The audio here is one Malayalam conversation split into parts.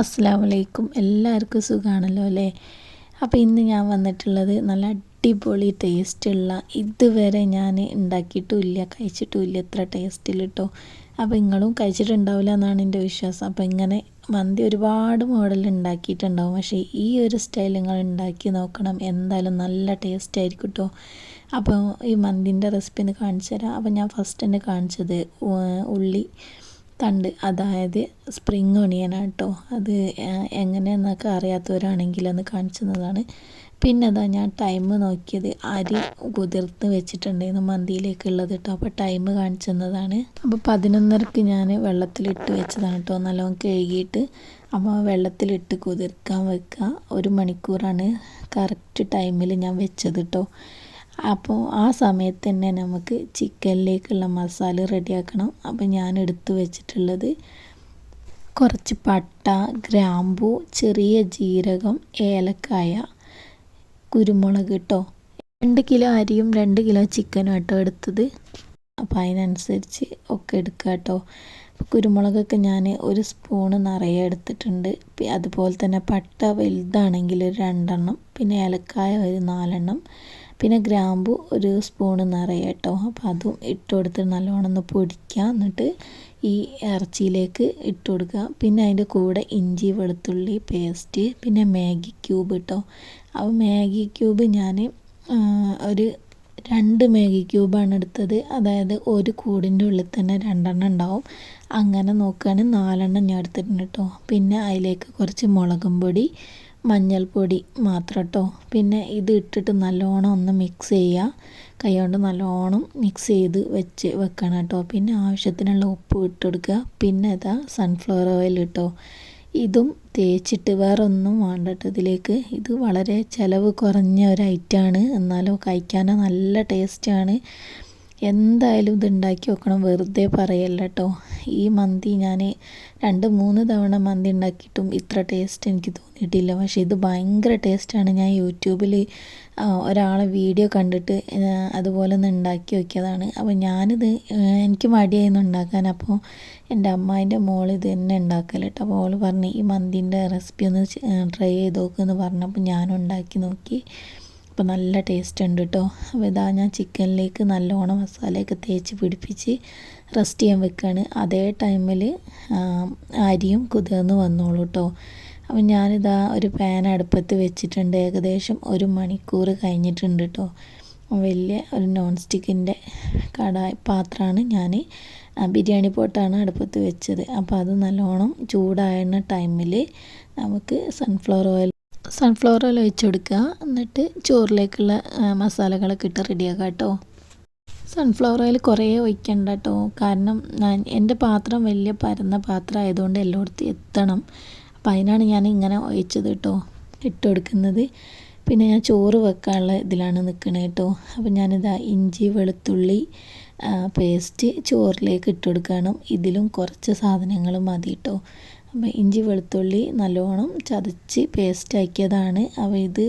അസ്സാം വലൈക്കും എല്ലാവർക്കും സുഖമാണല്ലോ അല്ലേ? അപ്പോൾ ഇന്ന് ഞാൻ വന്നിട്ടുള്ളത് നല്ല അടിപൊളി ടേസ്റ്റുള്ള ഇതുവരെ ഞാൻ ഉണ്ടാക്കിയിട്ടുമില്ല കഴിച്ചിട്ടുമില്ല ഇത്ര ടേസ്റ്റിൽ കേട്ടോ അപ്പോൾ നിങ്ങളും കഴിച്ചിട്ടുണ്ടാവില്ല എന്നാണ് എന്റെ വിശ്വാസം. അപ്പോൾ ഇങ്ങനെ മന്തി ഒരുപാട് മോഡൽ ഉണ്ടാക്കിയിട്ടുണ്ടാവും. പക്ഷേ ഈ ഒരു സ്റ്റൈൽ നിങ്ങൾ ഉണ്ടാക്കി നോക്കണം. എന്തായാലും നല്ല ടേസ്റ്റ് ആയിരിക്കും കേട്ടോ അപ്പോൾ ഈ മന്തിന്റെ റെസിപ്പി ഒന്ന് കാണിച്ചു തരാം. അപ്പോൾ ഞാൻ ഫസ്റ്റ് തന്നെ കാണിച്ചത് ഉള്ളി തണ്ട് അതായത് സ്പ്രിങ് ഒണിയനാണ് കേട്ടോ അത് എങ്ങനെയെന്നൊക്കെ അറിയാത്തവരാണെങ്കിൽ ഒന്ന് കാണിച്ചതാണ് പിന്നെ അതാ ഞാൻ ടൈം നോക്കിയത് അരി കുതിർത്ത് വെച്ചിട്ടുണ്ടായിരുന്നു മന്തിയിലേക്കുള്ളത് കേട്ടോ അപ്പോൾ ടൈം കാണിച്ചതാണ് അപ്പോൾ പതിനൊന്നരക്ക് ഞാൻ വെള്ളത്തിലിട്ട് വെച്ചതാണ് കേട്ടോ നല്ലോണം കഴുകിയിട്ട് അപ്പോൾ വെള്ളത്തിലിട്ട് കുതിർക്കാൻ വെക്കുക. ഒരു മണിക്കൂറാണ് കറക്റ്റ് ടൈമിൽ ഞാൻ വെച്ചത് കേട്ടോ അപ്പോൾ ആ സമയത്ത് തന്നെ നമുക്ക് ചിക്കനിലേക്കുള്ള മസാല റെഡിയാക്കണം. അപ്പോൾ ഞാൻ എടുത്തു വെച്ചിട്ടുള്ളത് കുറച്ച് പട്ട ഗ്രാമ്പു ചെറിയ ജീരകം ഏലക്കായ കുരുമുളക് കേട്ടോ രണ്ട് കിലോ അരിയും രണ്ട് കിലോ ചിക്കനും കേട്ടോ എടുത്തത്. അപ്പോൾ അതിനനുസരിച്ച് ഒക്കെ എടുക്കുക കേട്ടോ കുരുമുളകൊക്കെ ഞാൻ ഒരു സ്പൂണ് നിറയെ എടുത്തിട്ടുണ്ട്. അതുപോലെ തന്നെ പട്ട വലുതാണെങ്കിൽ ഒരു രണ്ടെണ്ണം പിന്നെ ഏലക്കായ ഒരു നാലെണ്ണം പിന്നെ ഗ്രാമ്പു ഒരു സ്പൂണ് നിറയെ കേട്ടോ. അപ്പോൾ അതും ഇട്ട് കൊടുത്ത് നല്ലോണം ഒന്ന് പൊടിക്കുക എന്നിട്ട് ഈ ഇറച്ചിയിലേക്ക് ഇട്ട് കൊടുക്കുക പിന്നെ അതിന്റെ കൂടെ ഇഞ്ചി വെളുത്തുള്ളി പേസ്റ്റ് പിന്നെ മാഗി ക്യൂബ് കേട്ടോ. അപ്പോൾ മാഗി ക്യൂബ് ഞാൻ ഒരു രണ്ട് മാഗി ക്യൂബാണ് എടുത്തത്. അതായത് ഒരു കൂടിന്റെ ഉള്ളിൽ തന്നെ രണ്ടെണ്ണം ഉണ്ടാവും. അങ്ങനെ നോക്കുകയാണെങ്കിൽ നാലെണ്ണം ഞാൻ എടുത്തിട്ടുണ്ട് കേട്ടോ. പിന്നെ അതിലേക്ക് കുറച്ച് മുളകും പൊടി മഞ്ഞൾപ്പൊടി മാത്രം കേട്ടോ പിന്നെ ഇത് ഇട്ടിട്ട് നല്ലോണം ഒന്ന് മിക്സ് ചെയ്യുക കൈ കൊണ്ട് നല്ലോണം മിക്സ് ചെയ്ത് വെച്ച് വെക്കണം കേട്ടോ. പിന്നെ ആവശ്യത്തിനുള്ള ഉപ്പ് ഇട്ടെടുക്കുക പിന്നെ ഇതാ സൺഫ്ലവർ ഓയിൽ കേട്ടോ ഇതും തേച്ചിട്ട് വേറെ ഒന്നും വേണ്ട കേട്ടോ ഇതിലേക്ക്. ഇത് വളരെ ചിലവ് കുറഞ്ഞ ഒരു ഐറ്റമാണ് എന്നാലോ കഴിക്കാൻ നല്ല ടേസ്റ്റാണ് എന്തായാലും ഇത് ഉണ്ടാക്കി വെക്കണം. വെറുതെ പറയല്ല കേട്ടോ ഈ മന്തി ഞാൻ രണ്ട് മൂന്ന് തവണ മന്തി ഉണ്ടാക്കിയിട്ടും ഇത്ര ടേസ്റ്റ് എനിക്ക് തോന്നിയിട്ടില്ല. പക്ഷേ ഇത് ഭയങ്കര ടേസ്റ്റാണ് ഞാൻ യൂട്യൂബിൽ ഒരാളെ വീഡിയോ കണ്ടിട്ട് അതുപോലെ ഒന്ന് ഉണ്ടാക്കി നോക്കിയതാണ്. അപ്പോൾ ഞാനിത് എനിക്ക് മടിയായിരുന്നു ഉണ്ടാക്കാൻ. അപ്പോൾ എന്റെ അമ്മായിന്റെ മോൾ ഇത് തന്നെ ഉണ്ടാക്കൽ കേട്ടോ അപ്പോൾ ഓൾ പറഞ്ഞ് ഈ മന്തിന്റെ റെസിപ്പി ഒന്ന് ട്രൈ ചെയ്ത് നോക്കുമെന്ന് പറഞ്ഞപ്പോൾ ഞാനും ഉണ്ടാക്കി നോക്കി. അപ്പോൾ നല്ല ടേസ്റ്റ് ഉണ്ട് കേട്ടോ അപ്പോൾ ഇതാ ഞാൻ ചിക്കനിലേക്ക് നല്ലോണം മസാലയൊക്കെ തേച്ച് പിടിപ്പിച്ച് റെസ്റ്റ് ചെയ്യാൻ വെക്കുകയാണ് അതേ ടൈമിൽ അരിയും കുതിർന്ന് വന്നോളൂ കേട്ടോ അപ്പം ഞാനിതാ ഒരു പാൻ അടുപ്പത്ത് വെച്ചിട്ടുണ്ട്. ഏകദേശം ഒരു മണിക്കൂർ കഴിഞ്ഞിട്ടുണ്ട് കേട്ടോ വലിയ ഒരു നോൺ സ്റ്റിക്കിന്റെ കടായി പാത്രമാണ് ഞാൻ ബിരിയാണി പോട്ടാണ് അടുപ്പത്ത് വെച്ചത്. അപ്പോൾ അത് നല്ലോണം ചൂടായിരുന്ന ടൈമിൽ നമുക്ക് സൺഫ്ലവർ ഓയിൽ സൺഫ്ലവർ ഓയിൽ ഒഴിച്ച് കൊടുക്കുക. എന്നിട്ട് ചോറിലേക്കുള്ള മസാലകളൊക്കെ ഇട്ട് റെഡിയാക്കുക കേട്ടോ സൺഫ്ലവർ ഓയിൽ കുറേ ഒഴിക്കണ്ട കേട്ടോ കാരണം എന്റെ പാത്രം വലിയ പരന്ന പാത്രം ആയതുകൊണ്ട് എല്ലായിടത്തും എത്തണം. അപ്പോൾ അതിനാണ് ഞാൻ ഇങ്ങനെ ഒഴിച്ചത് കേട്ടോ ഇട്ട് കൊടുക്കുന്നത്. പിന്നെ ഞാൻ ചോറ് വെക്കാനുള്ള ഇതിലാണ് നിൽക്കുന്നത് കേട്ടോ അപ്പോൾ ഞാനിതാ ഇഞ്ചി വെളുത്തുള്ളി പേസ്റ്റ് ചോറിലേക്ക് ഇട്ട് കൊടുക്കണം. ഇതിലും കുറച്ച് സാധനങ്ങൾ മതി കേട്ടോ അപ്പോൾ ഇഞ്ചി വെളുത്തുള്ളി നല്ലോണം ചതച്ച് പേസ്റ്റ് ആക്കിയതാണ്. അപ്പോൾ ഇത്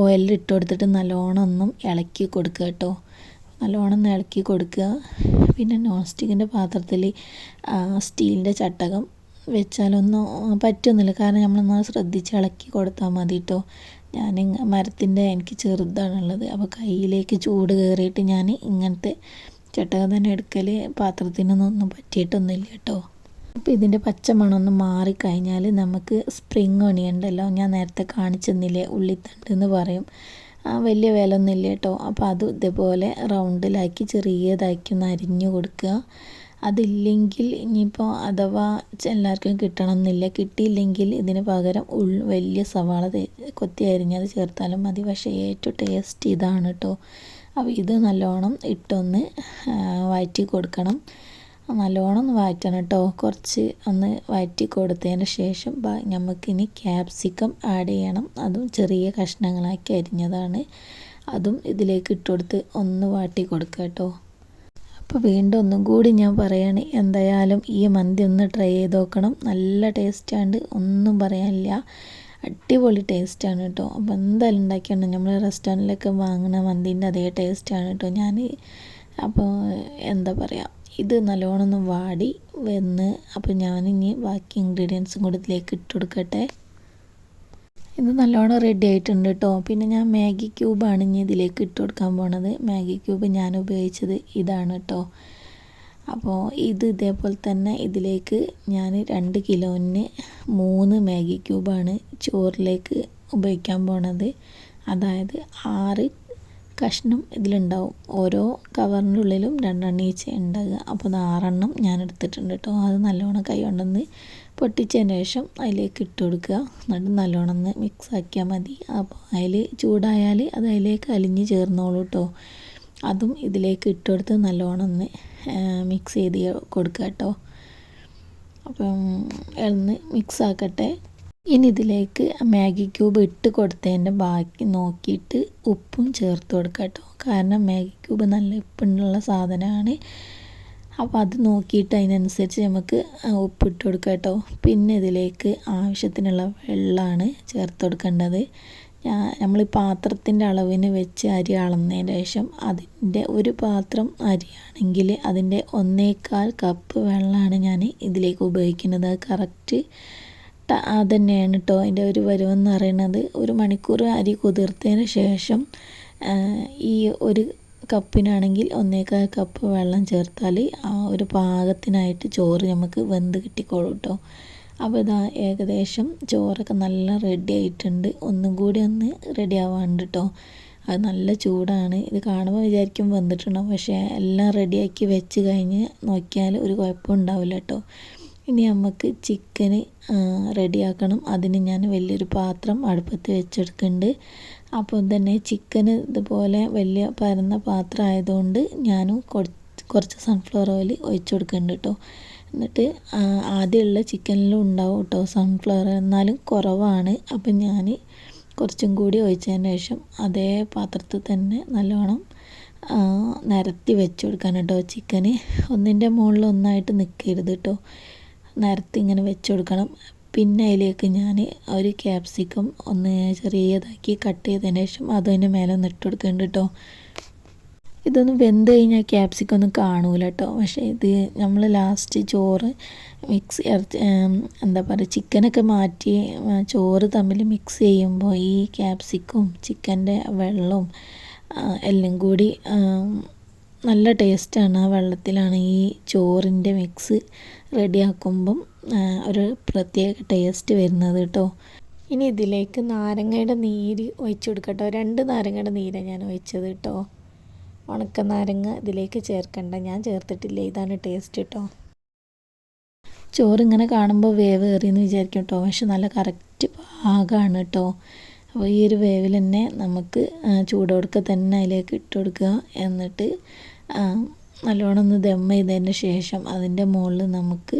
ഓയിലിൽ ഇട്ട് കൊടുത്തിട്ട് നല്ലോണം ഒന്നും ഇളക്കി കൊടുക്കുക കേട്ടോ. നല്ലോണം ഒന്ന് ഇളക്കി കൊടുക്കുക. പിന്നെ നോൺ സ്റ്റിക്കിന്റെ പാത്രത്തിൽ സ്റ്റീലിന്റെ ചട്ടകം വെച്ചാലൊന്നും പറ്റുന്നില്ല കാരണം നമ്മളൊന്ന് ശ്രദ്ധിച്ച് ഇളക്കി കൊടുത്താൽ മതി കേട്ടോ. ഞാൻ മരത്തിന്റെ എനിക്ക് ചെറുതാണുള്ളത്. അപ്പോൾ കയ്യിലേക്ക് ചൂട് കയറിയിട്ട് ഞാൻ ഇങ്ങനത്തെ ചട്ടകം തന്നെ എടുക്കൽ പാത്രത്തിനൊന്നും ഒന്നും പറ്റിയിട്ടൊന്നുമില്ല കേട്ടോ. അപ്പോൾ ഇതിന്റെ പച്ചമണം ഒന്ന് മാറിക്കഴിഞ്ഞാൽ നമുക്ക് സ്പ്രിങ് ഒണിയൻ ഉണ്ടല്ലോ ഞാൻ നേരത്തെ കാണിച്ചെന്നില്ലേ ഉള്ളിത്തണ്ട് എന്ന് പറയും. ആ വലിയ വില ഒന്നുമില്ല കേട്ടോ. അപ്പോൾ അത് ഇതേപോലെ റൗണ്ടിലാക്കി ചെറിയതാക്കി ഒന്ന് അരിഞ്ഞു കൊടുക്കുക. അതില്ലെങ്കിൽ ഇനിയിപ്പോൾ അഥവാ എല്ലാവർക്കും കിട്ടണമെന്നില്ല കിട്ടിയില്ലെങ്കിൽ ഇതിന് പകരം ഉൾ വലിയ സവാള കൊത്തി അരിഞ്ഞത് ചേർത്താലും മതി. പക്ഷേ ഏറ്റവും ടേസ്റ്റ് ഇതാണ് കേട്ടോ. അപ്പോൾ ഇത് നല്ലോണം ഇട്ടൊന്ന് വഴറ്റി കൊടുക്കണം. നല്ലോണം ഒന്ന് വഴറ്റണം കേട്ടോ. കുറച്ച് ഒന്ന് വഴറ്റി കൊടുത്തതിന് ശേഷം നമുക്കിനി ക്യാപ്സിക്കം ആഡ് ചെയ്യണം. അതും ചെറിയ കഷ്ണങ്ങളാക്കി അരിഞ്ഞതാണ്. അതും ഇതിലേക്ക് ഇട്ട് കൊടുത്ത് ഒന്ന് വാട്ടി കൊടുക്കുക കേട്ടോ. അപ്പോൾ വീണ്ടും ഒന്നും കൂടി ഞാൻ പറയാണ് എന്തായാലും ഈ മന്തി ഒന്ന് ട്രൈ ചെയ്ത് നോക്കണം. നല്ല ടേസ്റ്റാണ്ട് ഒന്നും പറയാനില്ല. അടിപൊളി ടേസ്റ്റാണ് കേട്ടോ. അപ്പോൾ എന്തായാലും ഉണ്ടാക്കിയാണ് നമ്മൾ റെസ്റ്റോറന്റിലൊക്കെ വാങ്ങുന്ന മന്തിന്റെ അതേ ടേസ്റ്റാണ് കേട്ടോ ഞാൻ അപ്പോൾ എന്താ പറയുക ഇത് നല്ലോണം ഒന്ന് വാടി വന്ന് അപ്പോൾ ഞാനിനി ബാക്കി ഇൻഗ്രീഡിയൻസും കൂടി ഇതിലേക്ക് ഇട്ട് കൊടുക്കട്ടെ. ഇത് നല്ലോണം റെഡി ആയിട്ടുണ്ട് കേട്ടോ പിന്നെ ഞാൻ മാഗി ക്യൂബാണ് ഇനി ഇതിലേക്ക് ഇട്ട് കൊടുക്കാൻ പോണത്. മാഗി ക്യൂബ് ഞാൻ ഉപയോഗിച്ചത് ഇതാണ് കേട്ടോ അപ്പോൾ ഇത് ഇതേപോലെ തന്നെ ഇതിലേക്ക് ഞാൻ രണ്ട് കിലോന് മൂന്ന് മാഗി ക്യൂബാണ് ചോറിലേക്ക് ഉപയോഗിക്കാൻ പോണത്. അതായത് ആറ് കഷ്ണം ഇതിലുണ്ടാവും. ഓരോ കവറിന്റെ ഉള്ളിലും രണ്ടെണ്ണം ഈച്ച ഉണ്ടാകുക അപ്പോൾ അത് ആറെണ്ണം ഞാൻ എടുത്തിട്ടുണ്ട് കേട്ടോ. അത് നല്ലോണം കൈ കൊണ്ടൊന്ന് പൊട്ടിച്ചതിന് ശേഷം അതിലേക്ക് ഇട്ട് കൊടുക്കുക. എന്നിട്ട് നല്ലോണം ഒന്ന് മിക്സ് ആക്കിയാൽ മതി. അപ്പോൾ അതിൽ ചൂടായാൽ അത് അതിലേക്ക് അലിഞ്ഞ് ചേർന്നോളൂ കേട്ടോ. അതും ഇതിലേക്ക് ഇട്ട് കൊടുത്ത് നല്ലോണം ഒന്ന് മിക്സ് ചെയ്ത് കൊടുക്കുക കേട്ടോ. അപ്പം ഇളന്ന് മിക്സ് ആക്കട്ടെ. ഇനി ഇതിലേക്ക് മാഗി ക്യൂബ് ഇട്ട് കൊടുത്തതിന്റെ ബാക്കി നോക്കിയിട്ട് ഉപ്പും ചേർത്ത് കൊടുക്കുക കേട്ടോ. കാരണം മാഗി ക്യൂബ് നല്ല ഉപ്പുള്ള സാധനമാണ്. അപ്പോൾ അത് നോക്കിയിട്ട് അതിനനുസരിച്ച് നമുക്ക് ഉപ്പിട്ട് കൊടുക്കുക കേട്ടോ. പിന്നെ ഇതിലേക്ക് ആവശ്യത്തിനുള്ള വെള്ളമാണ് ചേർത്ത് കൊടുക്കേണ്ടത്. നമ്മൾ പാത്രത്തിന്റെ അളവിന് വെച്ച് അരി അളന്നതിന് ശേഷം അതിന്റെ ഒരു പാത്രം അരിയാണെങ്കിൽ അതിന്റെ ഒന്നേകാൽ കപ്പ് വെള്ളമാണ് ഞാൻ ഇതിലേക്ക് ഉപയോഗിക്കുന്നത്. കറക്റ്റ് തന്നെയാണ് കേട്ടോ അതിന്റെ ഒരു വരുമെന്ന് പറയുന്നത് ഒരു മണിക്കൂർ അരി കുതിർത്തതിന് ശേഷം ഈ ഒരു കപ്പിനാണെങ്കിൽ ഒന്നേക്കാൽ കപ്പ് വെള്ളം ചേർത്താൽ ആ ഒരു പാകത്തിനായിട്ട് ചോറ് നമുക്ക് വെന്ത് കിട്ടിക്കോളും കേട്ടോ അപ്പോൾ ഇതാ ഏകദേശം ചോറൊക്കെ നല്ല റെഡി ആയിട്ടുണ്ട്. ഒന്നും കൂടി ഒന്ന് റെഡി ആവാണ്ട് കേട്ടോ അത് നല്ല ചൂടാണ്. ഇത് കാണുമ്പോൾ വിചാരിക്കും വന്നിട്ടുണ്ടാവും പക്ഷേ എല്ലാം റെഡിയാക്കി വെച്ച് കഴിഞ്ഞ് നോക്കിയാൽ ഒരു കുഴപ്പം ഉണ്ടാവില്ല കേട്ടോ ഇനി നമുക്ക് ചിക്കന് റെഡിയാക്കണം. അതിന് ഞാൻ വലിയൊരു പാത്രം അടുപ്പത്ത് വെച്ചെടുക്കുന്നുണ്ട്. അപ്പോൾ തന്നെ ചിക്കന് ഇതുപോലെ വലിയ പരന്ന പാത്രം ആയതുകൊണ്ട് ഞാനും കുറച്ച് സൺഫ്ലവർ ഓയിൽ ഒഴിച്ചു കൊടുക്കുന്നുണ്ട് കേട്ടോ. എന്നിട്ട് ആദ്യമുള്ള ചിക്കനിലും ഉണ്ടാവും കേട്ടോ സൺഫ്ലവർ എന്നാലും കുറവാണ്. അപ്പം ഞാൻ കുറച്ചും കൂടി ഒഴിച്ചതിന് ശേഷം അതേ പാത്രത്തിൽ തന്നെ നല്ലോണം നിരത്തി വെച്ച് കൊടുക്കാൻ കേട്ടോ ചിക്കന് ഒന്നിന്റെ മുകളിൽ ഒന്നായിട്ട് നിൽക്കരുത് കേട്ടോ. നിരത്തി ഇങ്ങനെ വെച്ച് കൊടുക്കണം. പിന്നെ അതിലേക്ക് ഞാൻ ഒരു ക്യാപ്സിക്കം ഒന്ന് ചെറിയതാക്കി കട്ട് ചെയ്തതിന് ശേഷം അതിന്റെ മേലെ ഒന്ന് ഇട്ട് കൊടുക്കുന്നുണ്ട് കേട്ടോ ഇതൊന്ന് വെന്ത് കഴിഞ്ഞാൽ ക്യാപ്സിക്കം ഒന്നും കാണൂല കേട്ടോ പക്ഷേ ഇത് നമ്മൾ ലാസ്റ്റ് ചോറ് മിക്സ് എന്താ പറയുക ചിക്കനൊക്കെ മാറ്റി ചോറ് തമ്മിൽ മിക്സ് ചെയ്യുമ്പോൾ ഈ ക്യാപ്സിക്കും ചിക്കന്റെ വെള്ളവും എല്ലാം കൂടി നല്ല ടേസ്റ്റാണ് ആ വെള്ളത്തിലാണ് ഈ ചോറിന്റെ മിക്സ് റെഡിയാക്കുമ്പം ഒരു പ്രത്യേക ടേസ്റ്റ് വരുന്നത് കേട്ടോ. ഇനി ഇതിലേക്ക് നാരങ്ങയുടെ നീര് ഒഴിച്ചു കൊടുക്കട്ടോ. രണ്ട് നാരങ്ങയുടെ നീരാണ് ഞാൻ ഒഴിച്ചത് കേട്ടോ. ഉണക്ക നാരങ്ങ ഇതിലേക്ക് ചേർക്കണ്ട. ഞാൻ ചേർത്തിട്ടില്ല. ഇതാണ് ടേസ്റ്റ് കേട്ടോ. ചോറ് ഇങ്ങനെ കാണുമ്പോൾ വേവ് കയറിയെന്ന് വിചാരിക്കും കേട്ടോ. പക്ഷെ നല്ല കറക്റ്റ് പാകമാണ് കേട്ടോ. അപ്പോൾ ഈ ഒരു വേവിൽ തന്നെ നമുക്ക് ചൂടോടുക്ക തന്നെ അതിലേക്ക് ഇട്ട് കൊടുക്കുക. എന്നിട്ട് നല്ലോണം ഒന്ന് ദം ചെയ്തതിന് ശേഷം അതിന്റെ മുകളിൽ നമുക്ക്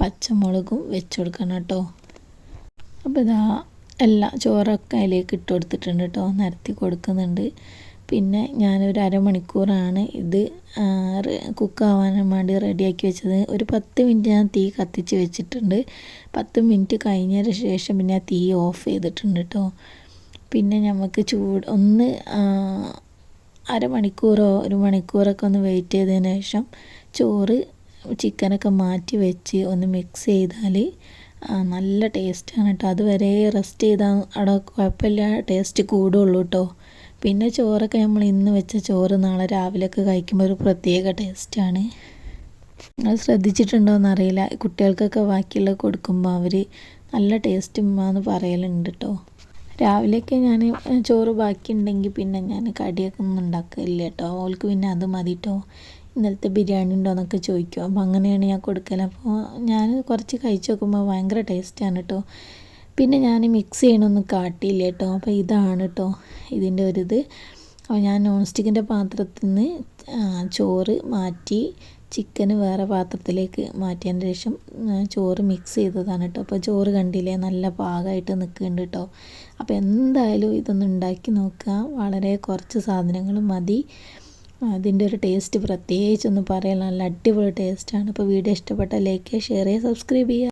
പച്ചമുളകും വെച്ച് കൊടുക്കണം കേട്ടോ. അപ്പോൾ ഇതാ എല്ലാ ചോറൊക്കെ അതിലേക്ക് ഇട്ട് കൊടുത്തിട്ടുണ്ട് കേട്ടോ. നിരത്തി കൊടുക്കുന്നുണ്ട്. പിന്നെ ഞാനൊരു അരമണിക്കൂറാണ് ഇത് കുക്കാവാൻ വേണ്ടി റെഡിയാക്കി വെച്ചത്. ഒരു പത്ത് മിനിറ്റ് ഞാൻ തീ കത്തിച്ച് വെച്ചിട്ടുണ്ട്. പത്ത് മിനിറ്റ് കഴിഞ്ഞതിന് ശേഷം പിന്നെ തീ ഓഫ് ചെയ്തിട്ടുണ്ട് കേട്ടോ. പിന്നെ നമുക്ക് ചൂട് ഒന്ന് അരമണിക്കൂറോ ഒരു മണിക്കൂറൊക്കെ ഒന്ന് വെയിറ്റ് ചെയ്തതിന് ശേഷം ചോറ് ചിക്കനൊക്കെ മാറ്റി വെച്ച് ഒന്ന് മിക്സ് ചെയ്താൽ നല്ല ടേസ്റ്റാണ് കേട്ടോ അതുവരെ റെസ്റ്റ് ചെയ്താൽ അവിടെ കുഴപ്പമില്ല ടേസ്റ്റ് കൂടുള്ളൂ കേട്ടോ പിന്നെ ചോറൊക്കെ നമ്മൾ ഇന്ന് വെച്ച ചോറ് നാളെ രാവിലെയൊക്കെ കഴിക്കുമ്പോൾ ഒരു പ്രത്യേക ടേസ്റ്റാണ് നിങ്ങൾ ശ്രദ്ധിച്ചിട്ടുണ്ടോ എന്നറിയില്ല. കുട്ടികൾക്കൊക്കെ ബാക്കിയുള്ള കൊടുക്കുമ്പോൾ അവർ നല്ല ടേസ്റ്റ് എന്ന് പറയലുണ്ട് കേട്ടോ രാവിലെയൊക്കെ ഞാൻ ചോറ് ബാക്കി ഉണ്ടെങ്കിൽ പിന്നെ ഞാൻ കടിയൊക്കെ ഒന്നും ഉണ്ടാക്കില്ല കേട്ടോ. അവൾക്ക് പിന്നെ അത് മതി കേട്ടോ ഇന്നലത്തെ ബിരിയാണി ഉണ്ടോ എന്നൊക്കെ ചോദിക്കും. അപ്പോൾ അങ്ങനെയാണ് ഞാൻ കൊടുക്കൽ അപ്പോൾ ഞാൻ കുറച്ച് കഴിച്ച് നോക്കുമ്പോൾ ഭയങ്കര ടേസ്റ്റാണ് കേട്ടോ പിന്നെ ഞാൻ മിക്സ് ചെയ്യണമൊന്നും കാട്ടിയില്ല കേട്ടോ അപ്പോൾ ഇതാണ് കേട്ടോ ഇതിന്റെ ഒരിത്. അപ്പോൾ ഞാൻ നോൺ സ്റ്റിക്കിന്റെ പാത്രത്തിൽ നിന്ന് ചോറ് മാറ്റി ചിക്കന് വേറെ പാത്രത്തിലേക്ക് മാറ്റിയതിന് ശേഷം ചോറ് മിക്സ് ചെയ്തതാണ് കേട്ടോ അപ്പോൾ ചോറ് കണ്ടില്ലേ? നല്ല പാകമായിട്ട് നിൽക്കുന്നുണ്ട് കേട്ടോ അപ്പോൾ എന്തായാലും ഇതൊന്ന് ഉണ്ടാക്കി നോക്കുക വളരെ കുറച്ച് സാധനങ്ങൾ മതി. അതിന്റെ ഒരു ടേസ്റ്റ് പ്രത്യേകിച്ചൊന്നും പറയാൻ നല്ല അടിപൊളി ടേസ്റ്റാണ് അപ്പോൾ വീഡിയോ ഇഷ്ടപ്പെട്ട ലൈക്ക് ഷെയർ ചെയ്യുക സബ്സ്ക്രൈബ് ചെയ്യുക